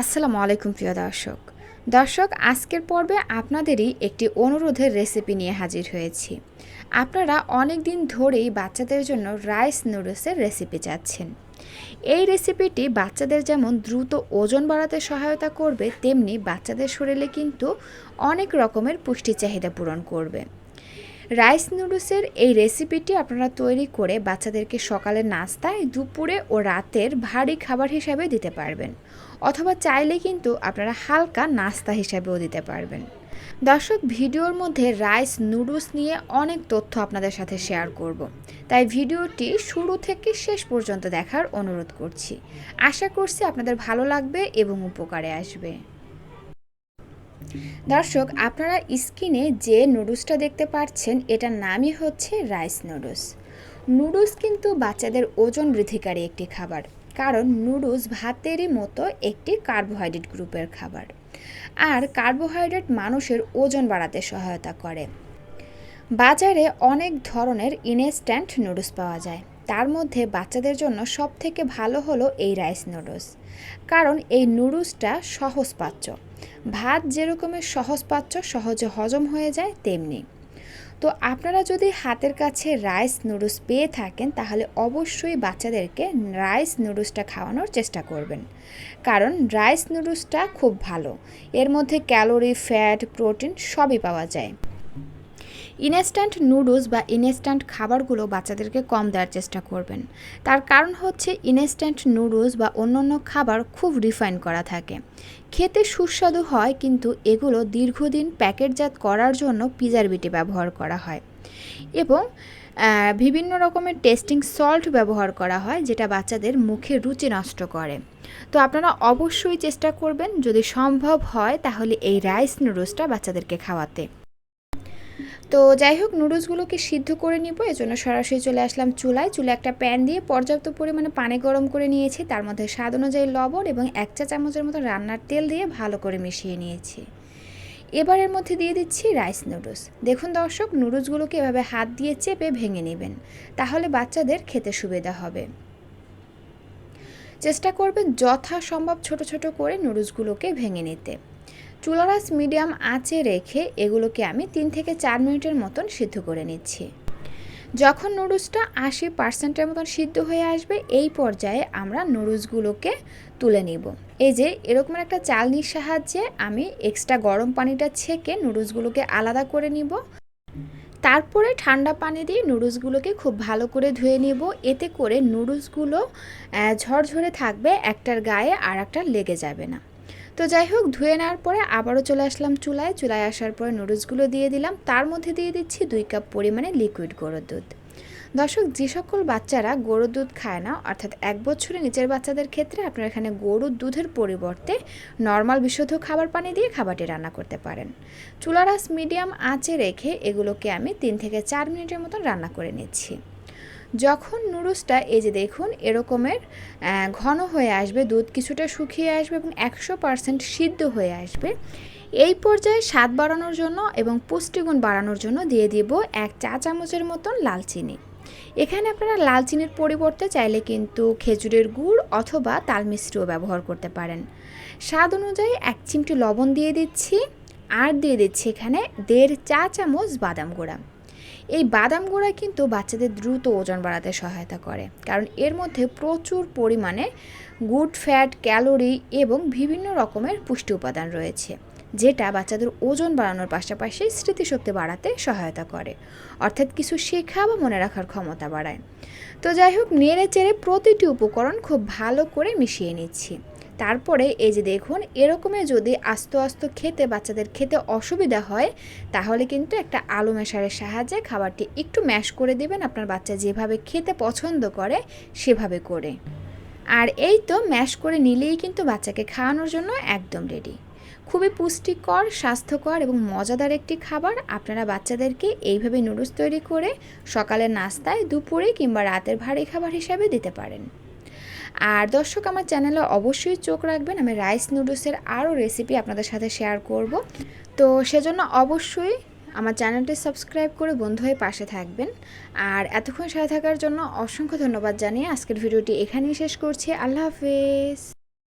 আসসালামু আলাইকুম প্রিয় দর্শক। দর্শক, আজকের পর্বে আপনাদেরই একটি অনুরোধের রেসিপি নিয়ে হাজির হয়েছি। আপনারা অনেক দিন ধরেই বাচ্চাদের জন্য রাইস নুডলসের রেসিপি চাচ্ছেন। এই রেসিপিটি বাচ্চাদের যেমন দ্রুত ওজন বাড়াতে সহায়তা করবে, তেমনি বাচ্চাদের শরীরে কিন্তু অনেক রকমের পুষ্টি চাহিদা পূরণ করবে। রাইস নুডলসের এই রেসিপিটি আপনারা তৈরি করে বাচ্চাদেরকে সকালের নাস্তায় দুপুরে ও রাতের ভারী খাবার হিসাবে দিতে পারবেন। অথবা চাইলে কিন্তু আপনারা হালকা নাস্তা হিসাবেও দিতে পারবেন। দর্শক, ভিডিওর মধ্যে রাইস নুডলস নিয়ে অনেক তথ্য আপনাদের সাথে শেয়ার করব। তাই ভিডিওটি শুরু থেকে শেষ পর্যন্ত দেখার অনুরোধ করছি। আশা করছি আপনাদের ভালো লাগবে এবং উপকারে আসবে। দর্শক, আপনারা স্ক্রিনে যে নুডলসটা দেখতে পাচ্ছেন এটার নামই হচ্ছে রাইস নুডলস। নুডলস কিন্তু বাচ্চাদের ওজন বৃদ্ধিকারী একটি খাবার, কারণ নুডলস ভাতেরই মতো একটি কার্বোহাইড্রেট গ্রুপের খাবার, আর কার্বোহাইড্রেট মানুষের ওজন বাড়াতে সহায়তা করে। বাজারে অনেক ধরনের ইনস্ট্যান্ট নুডলস পাওয়া যায়, তার মধ্যে বাচ্চাদের জন্য সব থেকে ভালো হলো এই রাইস নুডলস, কারণ এই নুডলসটা সহজপাচ্য। ভাত যেরকমের সহজপাচ্য সহজে হজম হয়ে যায় তেমনি। তো আপনারা যদি হাতের কাছে রাইস নুডলস পেয়ে থাকেন, তাহলে অবশ্যই বাচ্চাদেরকে রাইস নুডলসটা খাওয়ানোর চেষ্টা করবেন। কারণ রাইস নুডলসটা খুব ভালো। এর মধ্যে ক্যালোরি, ফ্যাট, প্রোটিন সবই পাওয়া যায়। ইনস্ট্যান্ট নুডলস বা ইনস্ট্যান্ট খাবারগুলো বাচ্চাদেরকে কম দেওয়ার চেষ্টা করবেন। তার কারণ হচ্ছে ইনস্ট্যান্ট নুডলস বা অন্যান্য খাবার খুব রিফাইন করা থাকে। খেতে সুস্বাদু হয় কিন্তু এগুলো দীর্ঘদিন প্যাকেটজাত করার জন্য পিজারবিটি ব্যবহার করা হয়। এবং বিভিন্ন রকমের টেস্টিং সল্ট ব্যবহার করা হয় যেটা বাচ্চাদের মুখে রুচি নষ্ট করে। তো আপনারা অবশ্যই চেষ্টা করবেন যদি সম্ভব হয় তাহলে এই রাইস নুডলসটা বাচ্চাদেরকে খাওয়াতে। তো যাই হোক নুডলসগুলোকে সিদ্ধ করে নিব। এজন্য সরাসরি চলে আসলাম চুলায়। চুলে একটা প্যান দিয়ে পর্যাপ্ত পরিমাণে পানি গরম করে নিয়েছি। তার মধ্যে স্বাদ অনুযায়ী লবণ এবং এক চা চামচের মতো রান্নার তেল দিয়ে ভালো করে মিশিয়ে নিয়েছি। এবার এর মধ্যে দিয়ে দিচ্ছি রাইস নুডলস দেখুন দর্শক নুডলসগুলোকে এভাবে হাত দিয়ে চেপে ভেঙে নেবেন, তাহলে বাচ্চাদের খেতে সুবিধা হবে। চেষ্টা করবেন যথাসম্ভব ছোট ছোট করে নুডলসগুলোকে ভেঙে নিতে। চুলারাস মিডিয়াম আঁচে রেখে এগুলোকে আমি তিন থেকে চার মিনিটের মতন সিদ্ধ করে নিচ্ছি। যখন নুডলসটা আশি পার্সেন্টের মতন সিদ্ধ হয়ে আসবে, এই পর্যায়ে আমরা নুডলসগুলোকে তুলে নিব। এই যে, এরকম একটা চালনির সাহায্যে আমি এক্সট্রা গরম পানিটা ছেঁকে নুডলসগুলোকে আলাদা করে নিব। তারপরে ঠান্ডা পানি দিয়ে নুডলসগুলোকে খুব ভালো করে ধুয়ে নিব। এতে করে নুডলসগুলো ঝরঝরে থাকবে, একটার গায়ে আর একটা লেগে যাবে না। তো যাই হোক, ধুয়ে নেওয়ার পরে আবারও চলে আসলাম চুলায়। চুলায় আসার পরে নুডলসগুলো দিয়ে দিলাম। তার মধ্যে দিয়ে দিচ্ছি দুই কাপ পরিমাণে লিকুইড গরুর দুধ। দর্শক, যে সকল বাচ্চারা গরুর দুধ খায় না, অর্থাৎ এক বছরের নিচের বাচ্চাদের ক্ষেত্রে আপনারা এখানে গরুর দুধের পরিবর্তে নর্মাল বিশুদ্ধ খাবার পানি দিয়ে খাবারটি রান্না করতে পারেন। চুলারাস মিডিয়াম আঁচে রেখে এগুলোকে আমি তিন থেকে চার মিনিটের মতন রান্না করে নিচ্ছি। যখন নুডলসটা এই যে দেখুন, এরকমের ঘন হয়ে আসবে, দুধ কিছুটা শুকিয়ে আসবে এবং একশো পারসেন্ট সিদ্ধ হয়ে আসবে, এই পর্যায়ে স্বাদ বাড়ানোর জন্য এবং পুষ্টিগুণ বাড়ানোর জন্য দিয়ে দিব এক চা চামচের মতন লাল চিনি। এখানে আপনারা লাল চিনির পরিবর্তে চাইলে কিন্তু খেজুরের গুড় অথবা তাল মিশ্রিও ব্যবহার করতে পারেন। স্বাদ অনুযায়ী এক চিমটি লবণ দিয়ে দিচ্ছি, আর দিয়ে দিচ্ছি এখানে দেড় চা চামচ বাদাম গুঁড়া। এই বাদাম গুঁড়া কিন্তু বাচ্চাদের দ্রুত ওজন বাড়াতে সহায়তা করে, কারণ এর মধ্যে প্রচুর পরিমাণে গুড ফ্যাট, ক্যালোরি এবং বিভিন্ন রকমের পুষ্টি উপাদান রয়েছে, যেটা বাচ্চাদের ওজন বাড়ানোর পাশাপাশি স্মৃতিশক্তি বাড়াতে সহায়তা করে, অর্থাৎ কিছু শেখা বা মনে রাখার ক্ষমতা বাড়ায়। তো যাই হোক, নেড়ে চেড়ে প্রতিটি উপকরণ খুব ভালো করে মিশিয়ে নিচ্ছি। তারপরে এই যে দেখুন, এরকমে যদি আস্তে আস্তে খেতে বাচ্চাদের খেতে অসুবিধা হয়, তাহলে কিন্তু একটা আলু মেশারের সাহায্যে খাবারটি একটু ম্যাশ করে দেবেন আপনার বাচ্চা যেভাবে খেতে পছন্দ করে, সেভাবে করে। আর এই তো ম্যাশ করে নিলেই কিন্তু বাচ্চাকে খাওয়ানোর জন্য একদম রেডি খুবই পুষ্টিকর, স্বাস্থ্যকর এবং মজাদার একটি খাবার। আপনারা বাচ্চাদেরকে এইভাবে নুডলস তৈরি করে সকালের নাস্তায়, দুপুরে কিংবা রাতের ভারী খাবার হিসাবে দিতে পারেন। আর দর্শক, আমার চ্যানেলে অবশ্যই চোখ রাখবেন। আমি রাইস নুডলসের আরও রেসিপি আপনাদের সাথে শেয়ার করব। তো সেজন্য অবশ্যই আমার চ্যানেলটি সাবস্ক্রাইব করে বন্ধু হয়ে পাশে থাকবেন। আর এতক্ষণ সাথে থাকার জন্য অসংখ্য ধন্যবাদ জানিয়ে আজকের ভিডিওটি এখানেই শেষ করছি। আল্লাহ হাফেজ।